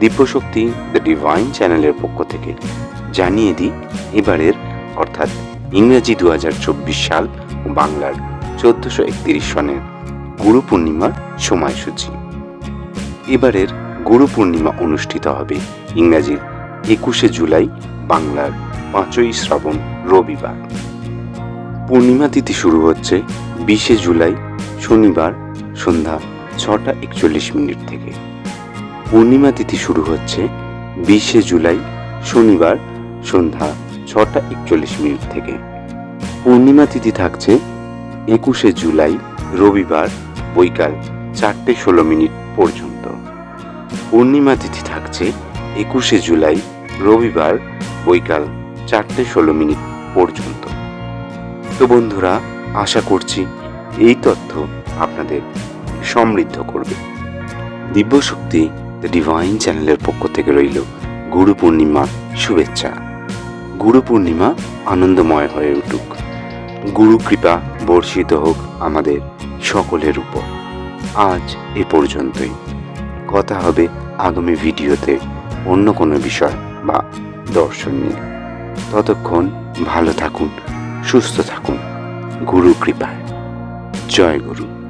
দিব্যশক্তি the divine চ্যানেলের পক্ষ থেকে জানিয়ে দিই, এবারের অর্থাৎ ইংরেজি দুহাজার চব্বিশ সাল ও বাংলার চোদ্দশো একত্রিশ সনের গুরু পূর্ণিমার সময়সূচি। এবারের গুরু পূর্ণিমা অনুষ্ঠিত হবে ইংরাজির একুশে জুলাই, বাংলার পাঁচই শ্রাবণ, রবিবার। পূর্ণিমা তিথি শুরু হচ্ছে বিশে জুলাই, শনিবার সন্ধ্যা ছটা একচল্লিশ মিনিট থেকে। পূর্ণিমা তিথি শুরু হচ্ছে বিশে জুলাই, শনিবার, সন্ধ্যা ছটা একচল্লিশ মিনিট থেকে। পূর্ণিমা তিথি থাকছে একুশে জুলাই, রবিবার, বৈকাল চারটে ষোলো মিনিট পর্যন্ত। পূর্ণিমা তিথি থাকছে একুশে জুলাই, রবিবার, বৈকাল চারটে ষোলো মিনিট পর্যন্ত। তো বন্ধুরা, আশা করছি এই তথ্য আপনাদের সমৃদ্ধ করবে। দিব্যশক্তি দ্য ডিভাইন চ্যানেলের পক্ষ থেকে রইল গুরু পূর্ণিমা শুভেচ্ছা। গুরু পূর্ণিমা আনন্দময় হয়ে উঠুক। গুরু কৃপা বর্ষিত হোক আমাদের সকলের উপর। আজ এ পর্যন্তই। কথা হবে আগামী ভিডিওতে অন্য কোনো বিষয় বা দর্শন নিয়ে। ততক্ষণ ভালো থাকুন, সুস্থ থাকুন। গুরু কৃপায়। জয় গুরু।